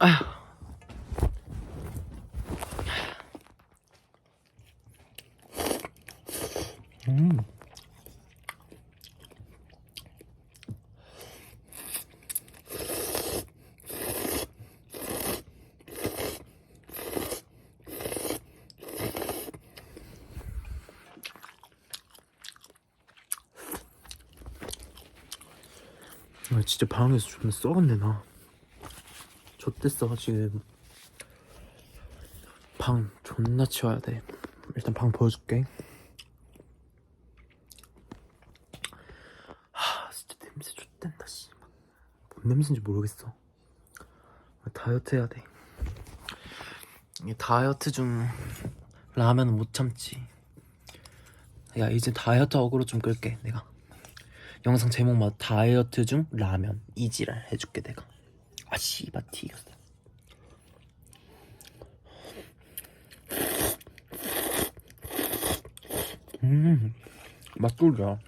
아휴. 음. 아 진짜 방에서 존나 썩었네 나 좆됐어 지금. 방 존나 치워야 돼. 일단 방 보여줄게. 하 진짜 냄새 좆된다 씨뭔 냄새인지 모르겠어. 다이어트 해야 돼. 이게 다이어트 중 라면은 못 참지. 야 이제 다이어트 어그로 좀 끌게 내가. 영상 제목만 다이어트 중 라면 이지랄 해줄게 내가 아 씨발 튀겼어. 음 맛돌이야